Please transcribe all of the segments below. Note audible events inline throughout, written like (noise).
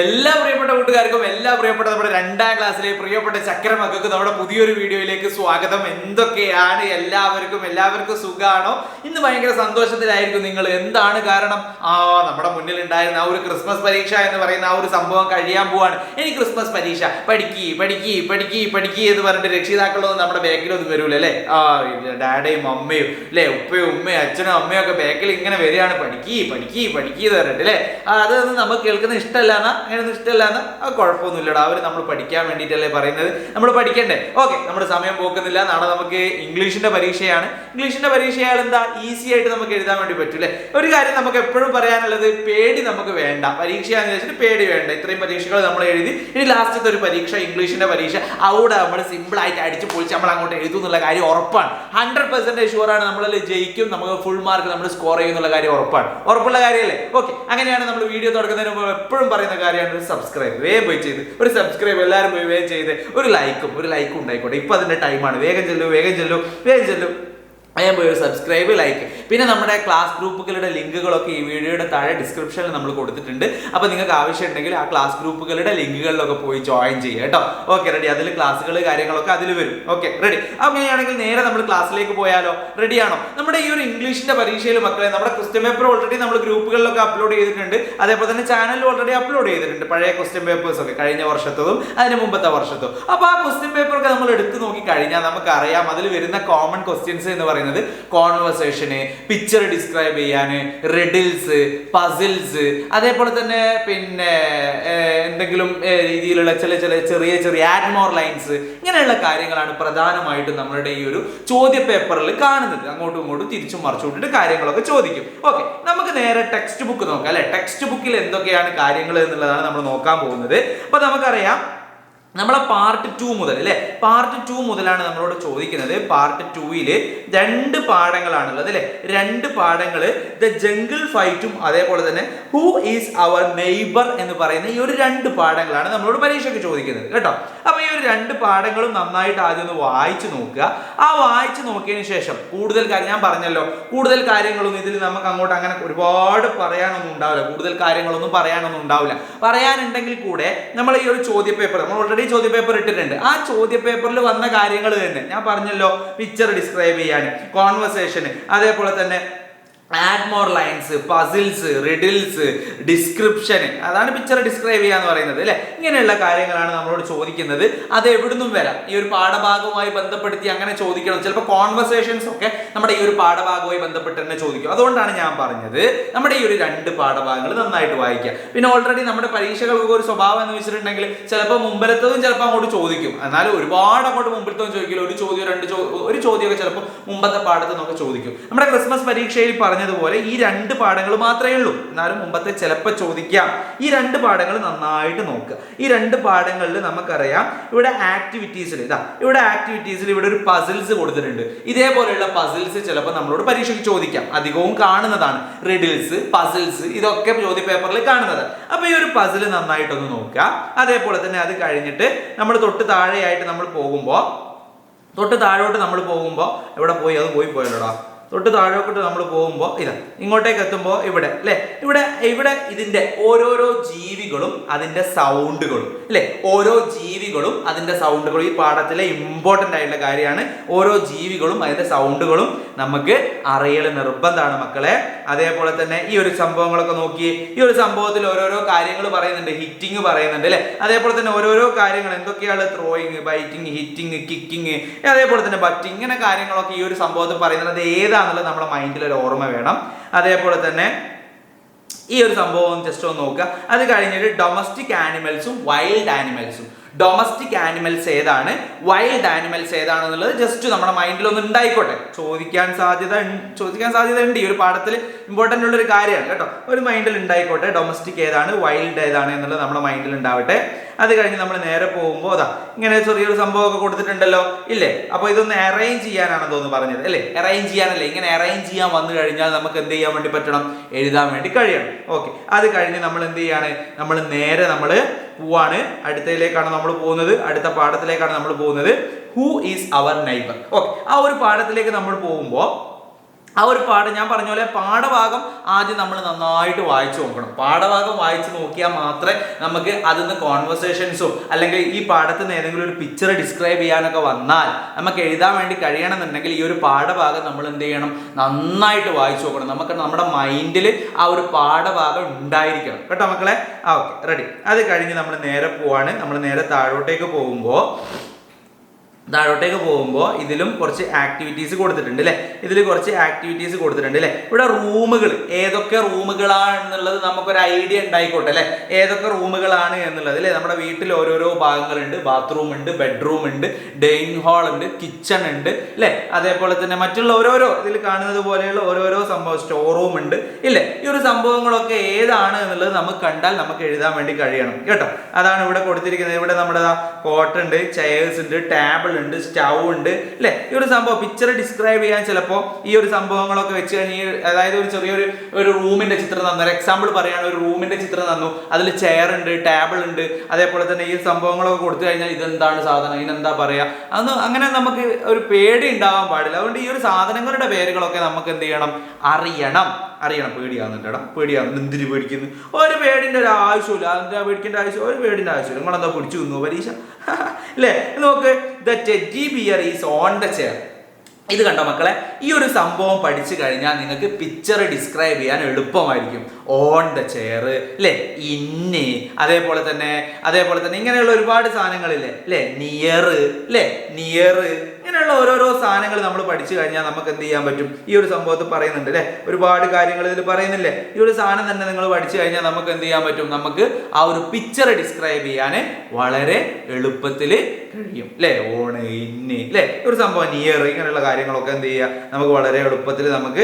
എല്ലാ പ്രിയപ്പെട്ട കൂട്ടുകാർക്കും എല്ലാ പ്രിയപ്പെട്ട നമ്മുടെ രണ്ടാം ക്ലാസ്സിലെ പ്രിയപ്പെട്ട ചക്ര മക്കൾക്ക് നമ്മുടെ പുതിയൊരു വീഡിയോയിലേക്ക് സ്വാഗതം. എന്തൊക്കെയാണ്? എല്ലാവർക്കും എല്ലാവർക്കും സുഖമാണോ ഇന്ന് ഭയങ്കര സന്തോഷത്തിലായിരിക്കും നിങ്ങൾ. എന്താണ് കാരണം? ആ നമ്മുടെ മുന്നിൽ ഉണ്ടായിരുന്ന ആ ഒരു ക്രിസ്മസ് പരീക്ഷ എന്ന് പറയുന്ന ആ ഒരു സംഭവം കഴിയാൻ പോവാണ്. ഇനി ക്രിസ്മസ് പരീക്ഷ. പഠിക്കി പഠിക്കി പഠിക്കി പഠിക്കി എന്ന് പറഞ്ഞിട്ട് രക്ഷിതാക്കളൊന്നും നമ്മുടെ ബാക്കിലൊന്നും വരൂല അല്ലേ? ആ ഡാഡയും അമ്മയും അല്ലേ? ഉപ്പയും ഉമ്മയും അച്ഛനും അമ്മയും ഒക്കെ ബാക്കിൽ ഇങ്ങനെ വരികയാണ്. പഠിക്കി പഠിക്കി പഠിക്കി എന്ന് പറഞ്ഞിട്ട് അല്ലേ? അതൊന്നും നമുക്ക് കേൾക്കുന്ന ഇഷ്ടമല്ല. അങ്ങനെയൊന്നും ഇഷ്ടമല്ല എന്ന് അത് കുഴപ്പമൊന്നുമില്ലടാ. അവർ നമ്മൾ പഠിക്കാൻ വേണ്ടിയിട്ടല്ലേ പറയുന്നത്. നമ്മൾ പഠിക്കണ്ടേ? ഓക്കെ നമ്മുടെ സമയം പോക്കുന്നില്ല. നാളെ നമുക്ക് ഇംഗ്ലീഷിന്റെ പരീക്ഷയാണ്. ഇംഗ്ലീഷിന്റെ പരീക്ഷയാൽ എന്താ? ഈസി ആയിട്ട് നമുക്ക് എഴുതാൻ വേണ്ടി പറ്റൂലേ ഒരു കാര്യം നമുക്ക് എപ്പോഴും പറയാനുള്ളത് പേടി നമുക്ക് വേണ്ട. പരീക്ഷയാന്ന് വെച്ചിട്ട് പേടി വേണ്ട. ഇത്രയും പരീക്ഷകൾ നമ്മൾ എഴുതി ഇനി ലാസ്റ്റത്തെ ഒരു പരീക്ഷ ഇംഗ്ലീഷിന്റെ പരീക്ഷ. അവിടെ നമ്മൾ സിമ്പിൾ ആയിട്ട് അടിച്ച് പൊളിച്ച് നമ്മൾ അങ്ങോട്ട് എഴുതും എന്നുള്ള കാര്യം ഉറപ്പാണ്. ഹൺഡ്രഡ് പെർസെന്റേജ് ഷുവറാണ് നമ്മൾ ജയിക്കും. നമുക്ക് ഫുൾ മാർക്ക് നമ്മൾ സ്കോർ ചെയ്യും എന്നുള്ള കാര്യം ഉറപ്പാണ്. ഉറപ്പുള്ള കാര്യമല്ലേ? ഓക്കെ അങ്ങനെയാണ് നമ്മൾ വീഡിയോ തുടങ്ങുന്നതിന് മുമ്പ് എപ്പോഴും പറയുന്ന കാര്യമാണ് ഒരു സബ്സ്ക്രൈബ് വേഗം പോയി ചെയ്ത്. ഒരു സബ്സ്ക്രൈബ് എല്ലാവരും പോയി വേഗം ചെയ്ത്. ഒരു ലൈക്കും ഒരു ലൈക്കും ഉണ്ടായിക്കോട്ടെ. ഇപ്പം അതിന്റെ ടൈമാണ് വേഗം ചെല്ലു വേഗം ചെല്ലു വേഗം ചെല്ലു. ഞാൻ പോയി സബ്സ്ക്രൈബ് ലൈക്ക് പിന്നെ നമ്മുടെ ക്ലാസ് ഗ്രൂപ്പുകളുടെ ലിങ്കുകളൊക്കെ ഈ വീഡിയോയുടെ താഴെ ഡിസ്ക്രിപ്ഷനിൽ നമ്മൾ കൊടുത്തിട്ടുണ്ട്. അപ്പോൾ നിങ്ങൾക്ക് ആവശ്യമുണ്ടെങ്കിൽ ആ ക്ലാസ് ഗ്രൂപ്പുകളുടെ ലിങ്കുകളിലൊക്കെ പോയി ജോയിൻ ചെയ്യുക കേട്ടോ. ഓക്കെ റെഡി അതിൽ ക്ലാസ്സുകൾ കാര്യങ്ങളൊക്കെ അതിൽ വരും. ഓക്കെ റെഡി അങ്ങനെയാണെങ്കിൽ നേരെ നമ്മൾ ക്ലാസ്സിലേക്ക് പോയാലോ? റെഡിയാണോ നമ്മുടെ ഈ ഒരു ഇംഗ്ലീഷിന്റെ പരീക്ഷയിൽ മക്കളെ നമ്മുടെ ക്വസ്റ്റ്യൻ പേപ്പർ ഓൾറെഡി നമ്മൾ ഗ്രൂപ്പുകളിലൊക്കെ അപ്ലോഡ് ചെയ്തിട്ടുണ്ട്. അതേപോലെ തന്നെ ചാനലിൽ ഓൾറെഡി അപ്ലോഡ് ചെയ്തിട്ടുണ്ട്. പഴയ ക്വസ്റ്റ്യൻ പേപ്പേഴ്സ് ഒക്കെ കഴിഞ്ഞ വർഷത്തതും അതിന് മുമ്പത്തെ വർഷത്തും. അപ്പോൾ ആ ക്വസ്റ്റ്യൻ പേപ്പർ ഒക്കെ നമ്മൾ എടുത്തു നോക്കി കഴിഞ്ഞാൽ നമുക്കറിയാം അതിൽ വരുന്ന കോമൺ ക്വസ്റ്റ്യൻസ് എന്ന് പറയുന്നത് കോൺവെർസേഷന് പിക്ചർ ഡിസ്ക്രൈബ് ചെയ്യാൻ റിഡിൽസ് പസിൽസ് അതേപോലെ തന്നെ പിന്നെ എന്തെങ്കിലും രീതിയിലുള്ള ചില ചില ചെറിയ ചെറിയ ആഡ്മോർ ലൈൻസ് ഇങ്ങനെയുള്ള കാര്യങ്ങളാണ് പ്രധാനമായിട്ടും നമ്മളുടെ ഈ ഒരു ചോദ്യ പേപ്പറിൽ കാണുന്നത്. അങ്ങോട്ടും ഇങ്ങോട്ടും തിരിച്ചും മറിച്ചു കൊണ്ടിട്ട് കാര്യങ്ങളൊക്കെ ചോദിക്കും. ഓക്കെ നമുക്ക് നേരെ ടെക്സ്റ്റ് ബുക്ക് നോക്കാം അല്ലെ? ടെക്സ്റ്റ് ബുക്കിൽ എന്തൊക്കെയാണ് കാര്യങ്ങൾ എന്നുള്ളതാണ് നമ്മൾ നോക്കാൻ പോകുന്നത്. അപ്പൊ നമുക്കറിയാം നമ്മളെ പാർട്ട് ടു മുതൽ അല്ലെ പാർട്ട് ടു മുതലാണ് നമ്മളോട് ചോദിക്കുന്നത്. പാർട്ട് ടൂയിൽ രണ്ട് പാഠങ്ങളാണുള്ളത് അല്ലെ രണ്ട് പാഠങ്ങൾ ദ ജംഗിൾ ഫൈറ്റും അതേപോലെ തന്നെ ഹു ഈസ് അവർ നെയ്ബർ എന്ന് പറയുന്ന ഈ ഒരു രണ്ട് പാഠങ്ങളാണ് നമ്മളോട് പരീക്ഷയ്ക്ക് ചോദിക്കുന്നത് കേട്ടോ? അപ്പൊ ഈ ഒരു രണ്ട് പാഠങ്ങളും നന്നായിട്ട് ആദ്യം ഒന്ന് വായിച്ചു നോക്കുക. ആ വായിച്ചു നോക്കിയതിന് ശേഷം കൂടുതൽ കാര്യം ഞാൻ പറഞ്ഞല്ലോ കൂടുതൽ കാര്യങ്ങളൊന്നും ഇതിൽ നമുക്ക് അങ്ങോട്ട് അങ്ങനെ ഒരുപാട് പറയാനൊന്നും ഉണ്ടാവില്ല. കൂടുതൽ കാര്യങ്ങളൊന്നും പറയാനൊന്നും ഉണ്ടാവില്ല. പറയാനുണ്ടെങ്കിൽ കൂടെ നമ്മൾ ഈ ഒരു ചോദ്യ പേപ്പർ നമ്മൾ ഓൾറെഡി ചോദ്യ പേപ്പർ ഇട്ടിട്ടുണ്ട്. ആ ചോദ്യ പേപ്പറിൽ വന്ന കാര്യങ്ങൾ തന്നെ. ഞാൻ പറഞ്ഞല്ലോ പിക്ചർ ഡിസ്ക്രൈബ് ചെയ്യാൻ കോൺവെർസേഷൻ അതേപോലെ തന്നെ add more lines puzzles riddles description അതാണ് പിക്ചർ ഡിസ്ക്രൈബ് ചെയ്യാന്ന് പറയുന്നത് അല്ലെ? ഇങ്ങനെയുള്ള കാര്യങ്ങളാണ് നമ്മളോട് ചോദിക്കുന്നത്. അത് എവിടുന്നും വരാം. ഈ ഒരു പാഠഭാഗവുമായി ബന്ധപ്പെടുത്തി അങ്ങനെ ചോദിക്കണം. ചിലപ്പോൾ കോൺവെർസേഷൻസ് ഒക്കെ നമ്മുടെ ഈ ഒരു പാഠഭാഗവുമായി ബന്ധപ്പെട്ട് തന്നെ ചോദിക്കും. അതുകൊണ്ടാണ് ഞാൻ പറഞ്ഞത് നമ്മുടെ ഈ ഒരു രണ്ട് പാഠഭാഗങ്ങൾ നന്നായിട്ട് വായിക്കുക പിന്നെ ഓൾറെഡി നമ്മുടെ പരീക്ഷകൾക്ക് ഒരു സ്വഭാവം എന്ന് വെച്ചിട്ടുണ്ടെങ്കിൽ ചിലപ്പോൾ മുമ്പിലത്തതും ചിലപ്പോൾ അങ്ങോട്ട് ചോദിക്കും. എന്നാലും ഒരുപാട് അങ്ങോട്ട് മുമ്പിലത്തതും ചോദിക്കില്ല. ഒരു ചോദ്യം രണ്ട് ഒരു ചോദ്യമൊക്കെ ചിലപ്പോൾ മുമ്പത്തെ പാഠത്തിൽ നിന്നൊക്കെ ചോദിക്കും. നമ്മുടെ ക്രിസ്മസ് പരീക്ഷയിൽ പറഞ്ഞതുപോലെ ഈ രണ്ട് പാഠങ്ങൾ മാത്രമേ ഉള്ളൂ. എന്നാലും മുമ്പത്തെ ചിലപ്പോൾ ചോദിക്കാം. ഈ രണ്ട് പാഠങ്ങൾ നന്നായിട്ട് നോക്കുക ഈ രണ്ട് പാഠങ്ങളിൽ നമുക്കറിയാം ഇവിടെ ആക്ടിവിറ്റീസിൽ ഇതാ ഇവിടെ ആക്ടിവിറ്റീസിൽ ഇവിടെ ഒരു പസിൽസ് കൊടുത്തിട്ടുണ്ട്. ഇതേപോലെയുള്ള പസിൽസ് ചിലപ്പോൾ നമ്മളോട് പരീക്ഷയ്ക്ക് ചോദിക്കാം. അധികവും കാണുന്നതാണ്. റിഡിൽസ് പസിൽസ് ഇതൊക്കെ ചോദ്യ പേപ്പറിൽ കാണുന്നത്. അപ്പോൾ ഈ ഒരു പസിൽ നന്നായിട്ടൊന്ന് നോക്കുക. അതേപോലെ തന്നെ അത് കഴിഞ്ഞിട്ട് നമ്മൾ തൊട്ട് താഴെയായിട്ട് നമ്മൾ പോകുമ്പോൾ തൊട്ട് താഴോട്ട് നമ്മൾ പോകുമ്പോൾ എവിടെ പോയി? അത് പോയി പോയല്ലോടാ. തൊട്ട് താഴോട്ട് നമ്മൾ പോകുമ്പോൾ ഇതാ ഇങ്ങോട്ടേക്ക് എത്തുമ്പോൾ ഇവിടെ അല്ലേ ഇവിടെ ഇവിടെ ഇതിന്റെ ഓരോരോ ജീവികളും അതിന്റെ സൗണ്ടുകളും അല്ലേ ഓരോ ജീവികളും അതിന്റെ സൗണ്ടുകളും ഈ പാഠത്തിലെ ഇമ്പോർട്ടന്റ് ആയിട്ടുള്ള കാര്യമാണ് ഓരോ ജീവികളും അതിന്റെ സൗണ്ടുകളും നമുക്ക് അറിയൽ നിർബന്ധമാണ് മക്കളെ. അതേപോലെ തന്നെ ഈ ഒരു സംഭവങ്ങളൊക്കെ നോക്കി ഈ ഒരു സംഭവത്തിൽ ഓരോരോ കാര്യങ്ങൾ പറയുന്നുണ്ട് ഹിറ്റിംഗ് പറയുന്നുണ്ട് അല്ലേ അതേപോലെ തന്നെ ഓരോരോ കാര്യങ്ങൾ എന്തൊക്കെയാണ് ത്രോയിങ് ബൈറ്റിങ് ഹിറ്റിംഗ് കിക്കിങ് അതേപോലെ തന്നെ ബറ്റിങ് ഇങ്ങനെ കാര്യങ്ങളൊക്കെ ഈ ഒരു സംഭവത്തിൽ പറയുന്നത് അത് ഏതാണെന്നുള്ളത് നമ്മുടെ മൈൻഡിൽ ഒരു ഓർമ്മ വേണം. അതേപോലെ തന്നെ ഈ ഒരു സംഭവം ജസ്റ്റ് ഒന്ന് നോക്കുക. അത് കഴിഞ്ഞിട്ട് ഡൊമസ്റ്റിക് ആനിമൽസും വൈൽഡ് ആനിമൽസും ഡൊമസ്റ്റിക് ആനിമൽസ് ഏതാണ്? വൈൽഡ് ആനിമൽസ് ഏതാണെന്നുള്ളത് ജസ്റ്റ് നമ്മുടെ മൈൻഡിൽ ഒന്ന് ഉണ്ടായിക്കോട്ടെ. ചോദിക്കാൻ സാധ്യത ചോദിക്കാൻ സാധ്യത ഉണ്ട്. ഈ ഒരു പാഠത്തിൽ ഇമ്പോർട്ടന്റ് ഉള്ളൊരു കാര്യമാണ് കേട്ടോ. ഒരു മൈൻഡിൽ ഉണ്ടായിക്കോട്ടെ. ഡൊമസ്റ്റിക് ഏതാണ്? വൈൽഡ് ഏതാണ് എന്നുള്ളത് നമ്മുടെ മൈൻഡിൽ ഉണ്ടാവട്ടെ. അത് കഴിഞ്ഞ് നമ്മൾ നേരെ പോകുമ്പോൾ അതാ ഇങ്ങനെ ചെറിയൊരു സംഭവമൊക്കെ കൊടുത്തിട്ടുണ്ടല്ലോ. ഇല്ലേ? അപ്പോൾ ഇതൊന്ന് അറേഞ്ച് ചെയ്യാനാണ് തോന്നുന്നു പറഞ്ഞത് അല്ലേ? അറേഞ്ച് ചെയ്യാനല്ലേ? ഇങ്ങനെ അറേഞ്ച് ചെയ്യാൻ വന്നു കഴിഞ്ഞാൽ നമുക്ക് എന്ത് ചെയ്യാൻ വേണ്ടി പറ്റണം? എഴുതാൻ വേണ്ടി കഴിയണം. ഓക്കെ അത് കഴിഞ്ഞ് നമ്മൾ എന്ത് ചെയ്യാണ്? നമ്മൾ നേരെ നമ്മൾ പോവാണ്. അടുത്തതിലേക്കാണ് നമ്മൾ പോകുന്നത്. അടുത്ത പാഠത്തിലേക്കാണ് നമ്മൾ പോകുന്നത്. Who is our neighbour okay ആ ഒരു പാഠത്തിലേക്ക് നമ്മൾ പോകുമ്പോൾ ആ ഒരു പാഠം ഞാൻ പറഞ്ഞ പോലെ പാഠഭാഗം ആദ്യം നമ്മൾ നന്നായിട്ട് വായിച്ചു നോക്കണം. പാഠഭാഗം വായിച്ചു നോക്കിയാൽ മാത്രമേ നമുക്ക് അതിൽ നിന്ന് കോൺവെർസേഷൻസോ അല്ലെങ്കിൽ ഈ പാഠത്തിൽ നിന്ന് ഏതെങ്കിലും ഒരു പിക്ചർ ഡിസ്ക്രൈബ് ചെയ്യാനൊക്കെ വന്നാൽ നമുക്ക് എഴുതാൻ വേണ്ടി കഴിയണമെന്നുണ്ടെങ്കിൽ ഈ ഒരു പാഠഭാഗം നമ്മൾ എന്ത് ചെയ്യണം? നന്നായിട്ട് വായിച്ചു നോക്കണം. നമുക്ക് നമ്മുടെ മൈൻഡിൽ ആ ഒരു പാഠഭാഗം ഉണ്ടായിരിക്കണം. കേട്ടോ മക്കളെ? ആ ഓക്കെ. റെഡി അത് കഴിഞ്ഞ് നമ്മൾ നേരെ പോവാണ്. നമ്മൾ നേരെ താഴോട്ടേക്ക് പോകുമ്പോൾ താഴോട്ടേക്ക് പോകുമ്പോൾ ഇതിലും കുറച്ച് ആക്ടിവിറ്റീസ് കൊടുത്തിട്ടുണ്ട് അല്ലേ ഇതിൽ കുറച്ച് ആക്ടിവിറ്റീസ് കൊടുത്തിട്ടുണ്ട് അല്ലേ ഇവിടെ റൂമുകൾ ഏതൊക്കെ റൂമുകളാണെന്നുള്ളത് നമുക്കൊരു ഐഡിയ ഉണ്ടായിക്കോട്ടെ അല്ലേ ഏതൊക്കെ റൂമുകളാണ് എന്നുള്ളത് അല്ലേ നമ്മുടെ വീട്ടിൽ ഓരോരോ ഭാഗങ്ങളുണ്ട്. ബാത്റൂം ഉണ്ട് ബെഡ്റൂം ഉണ്ട് ഡൈനിങ് ഹാൾ ഉണ്ട് കിച്ചൺ ഉണ്ട് അല്ലേ അതേപോലെ തന്നെ മറ്റുള്ള ഓരോരോ ഇതിൽ കാണുന്നത് പോലെയുള്ള ഓരോരോ സംഭവം സ്റ്റോർ റൂം ഉണ്ട് ഇല്ലേ? ഈ ഒരു സംഭവങ്ങളൊക്കെ ഏതാണ് എന്നുള്ളത് നമുക്ക് കണ്ടാൽ നമുക്ക് എഴുതാൻ വേണ്ടി കഴിയണം. കേട്ടോ? അതാണ് ഇവിടെ കൊടുത്തിരിക്കുന്നത്. ഇവിടെ നമ്മുടെ കോട്ടുണ്ട് ചെയേഴ്സ് ഉണ്ട് ടേബിൾ ഉണ്ട് സ്റ്റൗ ഉണ്ട് അല്ലേ? ഈ ഒരു സംഭവം പിക്ചർ ഡിസ്ക്രൈബ് ചെയ്യാൻ ചിലപ്പോൾ ഈ ഒരു സംഭവങ്ങളൊക്കെ വെച്ച് കഴിഞ്ഞാൽ അതായത് ഒരു ചെറിയൊരു ഒരു റൂമിന്റെ ചിത്രം തന്നു. ഒരു എക്സാമ്പിൾ പറയുകയാണ് ഒരു റൂമിന്റെ ചിത്രം തന്നു. അതിൽ ചെയർ ഉണ്ട് ടേബിൾ ഉണ്ട്. അതേപോലെ തന്നെ ഈ സംഭവങ്ങളൊക്കെ കൊടുത്തു കഴിഞ്ഞാൽ ഇതെന്താണ് സാധനം? ഇതിനെന്താ പറയാ? അന്ന് അങ്ങനെ നമുക്ക് ഒരു പേടി ഉണ്ടാവാൻ പാടില്ല. അതുകൊണ്ട് ഈ ഒരു സാധനങ്ങളുടെ പേരുകളൊക്കെ നമുക്ക് എന്ത് ചെയ്യണം? അറിയണം. അറിയണം പേടിയാകുന്നുണ്ടടാ പേടിയാകുന്നു എന്തിന് പേടിക്കുന്നു? ഒരു പേടിന്റെ ഒരു ആവശ്യമില്ല അതിന്റെ പേടിക്കേണ്ട ആവശ്യം? ഒരു പേടിന്റെ ആവശ്യമില്ല. നിങ്ങളെന്താ പിടിച്ചു നിന്നു പരീക്ഷ? (laughs) അല്ലേ നോക്ക് the bear is on the chair. ഇത് കണ്ടോ മക്കളെ? ഈ ഒരു സംഭവം പഠിച്ചു കഴിഞ്ഞാൽ നിങ്ങൾക്ക് പിക്ചർ ഡിസ്ക്രൈബ് ചെയ്യാൻ എളുപ്പമായിരിക്കും. ഓൺ ദ ചെയർ അല്ലേ ഇന്ന് അതേപോലെ തന്നെ അതേപോലെ തന്നെ ഇങ്ങനെയുള്ള ഒരുപാട് സാധനങ്ങളില്ലേ? അല്ലേ നിയർ അല്ലേ നിയർ ഇങ്ങനെയുള്ള ഓരോരോ സാധനങ്ങൾ നമ്മൾ പഠിച്ചു കഴിഞ്ഞാൽ നമുക്ക് എന്ത് ചെയ്യാൻ പറ്റും? ഈ ഒരു സംഭവത്തിൽ പറയുന്നുണ്ട് അല്ലേ? ഒരുപാട് കാര്യങ്ങൾ ഇതിൽ പറയുന്നില്ലേ? ഈ ഒരു സാധനം തന്നെ നിങ്ങൾ പഠിച്ചു കഴിഞ്ഞാൽ നമുക്ക് എന്ത് ചെയ്യാൻ പറ്റും? നമുക്ക് ആ ഒരു പിക്ചർ ഡിസ്ക്രൈബ് ചെയ്യാൻ വളരെ എളുപ്പത്തിൽ കഴിയും അല്ലേ? ഓണ് ഇന്ന് അല്ലേ? ഒരു സംഭവം നിയർ ഇങ്ങനെയുള്ള കാര്യങ്ങളൊക്കെ എന്ത് ചെയ്യുക? നമുക്ക് വളരെ എളുപ്പത്തിൽ നമുക്ക്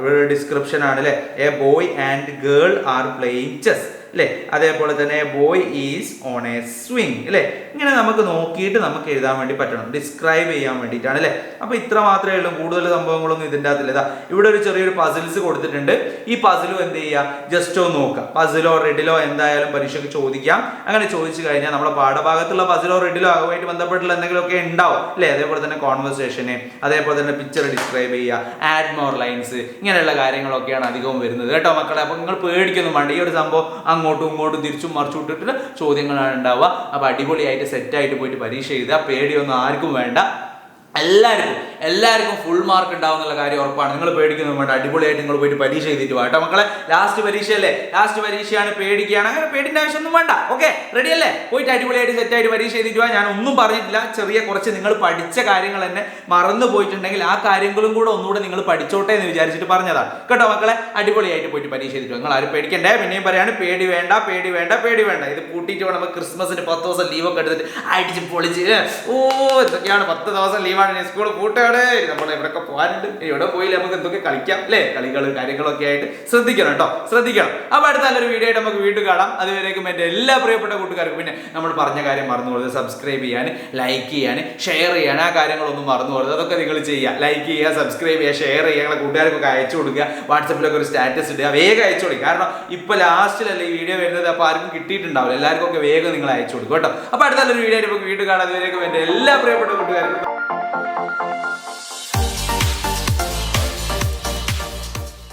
ഇവിടെ ഡിസ്ക്രിപ്ഷൻ ആണ് അല്ലേ? A boy and girl are playing chess അല്ലേ അതേപോലെ തന്നെ boy is on a swing അല്ലേ ഇങ്ങനെ നമുക്ക് നോക്കിയിട്ട് നമുക്ക് എഴുതാൻ വേണ്ടി പറ്റണം. ഡിസ്ക്രൈബ് ചെയ്യാൻ വേണ്ടിയിട്ടാണ് അല്ലേ അപ്പോൾ ഇത്ര മാത്രമേ ഉള്ളൂ. കൂടുതൽ സംഭവങ്ങളൊന്നും ഇതിന്റെ അകത്തില്ല. ഇവിടെ ഒരു ചെറിയൊരു പസിൽസ് കൊടുത്തിട്ടുണ്ട്. ഈ പസിലും എന്ത് ചെയ്യുക ജസ്റ്റ് ഒന്ന് നോക്കുക പസിലോ റെഡിലോ എന്തായാലും പരീക്ഷയ്ക്ക് ചോദിക്കാം. അങ്ങനെ ചോദിച്ചു കഴിഞ്ഞാൽ നമ്മുടെ പാഠഭാഗത്തുള്ള പസിലോ റെഡിലോ അതുമായിട്ട് ബന്ധപ്പെട്ടുള്ള എന്തെങ്കിലുമൊക്കെ ഉണ്ടാവും അല്ലേ അതേപോലെ തന്നെ കോൺവെർസേഷന് അതേപോലെ തന്നെ പിക്ചർ ഡിസ്ക്രൈബ് ചെയ്യുക ആഡ് മോർ ലൈൻസ് ഇങ്ങനെയുള്ള കാര്യങ്ങളൊക്കെയാണ് അധികവും വരുന്നത്. കേട്ടോ മക്കളെ? അപ്പോൾ നിങ്ങൾ പേടിക്കൊന്നും വേണ്ട. ഈ ഒരു സംഭവം അങ്ങോട്ടും ഇങ്ങോട്ടും തിരിച്ചും മറിച്ചു വിട്ടിട്ട് ചോദ്യങ്ങളാണ് ഉണ്ടാവുക. അപ്പോൾ അടിപൊളിയായിട്ട് സെറ്റായിട്ട് പോയിട്ട് പരീക്ഷ എഴുതുക. പേടിയൊന്നും ആർക്കും വേണ്ട. എല്ലാവർക്കും എല്ലാവർക്കും ഫുൾ മാർക്ക് ഉണ്ടാവും എന്നുള്ള കാര്യം ഉറപ്പാണ്. നിങ്ങൾ പേടിക്കുന്നത് വേണ്ട. അടിപൊളിയായിട്ട് നിങ്ങൾ പോയിട്ട് പരീക്ഷ ചെയ്തിട്ട് പോകാം കേട്ടോ. മക്കളെ ലാസ്റ്റ് പരീക്ഷയല്ലേ? ലാസ്റ്റ് പരീക്ഷയാണ് പേടിക്കുകയാണ്. അങ്ങനെ പേടിന്റെ ആവശ്യമൊന്നും വേണ്ട. ഓക്കെ റെഡി അല്ലേ? പോയിട്ട് അടിപൊളിയായിട്ട് സെറ്റായിട്ട് പരീക്ഷ ചെയ്തിട്ട് വാ. ഞാൻ ഒന്നും പറഞ്ഞിട്ടില്ല. ചെറിയ കുറച്ച് നിങ്ങൾ പഠിച്ച കാര്യങ്ങൾ തന്നെ മറന്നു പോയിട്ടുണ്ടെങ്കിൽ ആ കാര്യങ്ങളും കൂടെ ഒന്നുകൂടെ നിങ്ങൾ പഠിച്ചോട്ടെ എന്ന് വിചാരിച്ചിട്ട് പറഞ്ഞതാണ് കേട്ടോ മക്കളെ? അടിപൊളിയായിട്ട് പോയിട്ട് പരീക്ഷ ചെയ്തിട്ട്. നിങ്ങൾ ആരും പേടിക്കണ്ടേ? പിന്നെയും പറയാണ് പേടി വേണ്ട പേടി വേണ്ട പേടി വേണ്ട. ഇത് കൂട്ടിയിട്ട് വേണം ക്രിസ്മസിന് പത്ത് ദിവസം ലീവൊക്കെ എടുത്തിട്ട് അടിച്ച് പൊളിച്ച് ഓ ഇതൊക്കെയാണ് പത്ത് ദിവസം ലീവാണ് സ്കൂൾ പൂട്ടാണ് നമ്മൾ എവിടെയൊക്കെ പോകാനുണ്ട്. എവിടെ പോയില്ല നമുക്ക് എന്തൊക്കെ കളിക്കാം അല്ലേ? കളികൾ കാര്യങ്ങളൊക്കെ ആയിട്ട് ശ്രദ്ധിക്കണം കേട്ടോ ശ്രദ്ധിക്കണം. അപ്പോൾ അടുത്ത നല്ലൊരു വീഡിയോ ആയിട്ട് നമുക്ക് വീണ്ടും കാണാം. അതുവരേക്കും എന്റെ എല്ലാ പ്രിയപ്പെട്ട കൂട്ടുകാർക്കും പിന്നെ നമ്മൾ പറഞ്ഞ കാര്യം മറന്നു പോകരുത്. സബ്സ്ക്രൈബ് ചെയ്യാൻ ലൈക്ക് ചെയ്യാൻ ഷെയർ ചെയ്യാൻ ആ കാര്യങ്ങളൊന്നും മറന്നു പോകരുത്. അതൊക്കെ നിങ്ങൾ ചെയ്യുക. ലൈക്ക് ചെയ്യുക സബ്സ്ക്രൈബ് ചെയ്യുക ഷെയർ ചെയ്യുക ഞങ്ങളെ കൂട്ടുകാർക്കൊക്കെ അയച്ചു കൊടുക്കുക. വാട്സപ്പിലൊക്കെ ഒരു സ്റ്റാറ്റസ് ഇടുക. വേഗം അയച്ചു കൊടുക്കുക. കാരണം ഇപ്പോൾ ലാസ്റ്റിലല്ലേ ഈ വീഡിയോ വരുന്നത്? അപ്പോൾ ആർക്കും കിട്ടിയിട്ടുണ്ടാവില്ല. എല്ലാവർക്കും ഒക്കെ വേഗം നിങ്ങൾ അയച്ചു കൊടുക്കും കേട്ടോ. അപ്പോൾ അടുത്ത നല്ലൊരു വീഡിയോ ആയിട്ട് നമുക്ക് വീണ്ടും കാണാം. അതുവരേക്കും എന്റെ എല്ലാ പ്രിയപ്പെട്ട കൂട്ടുകാർക്കും.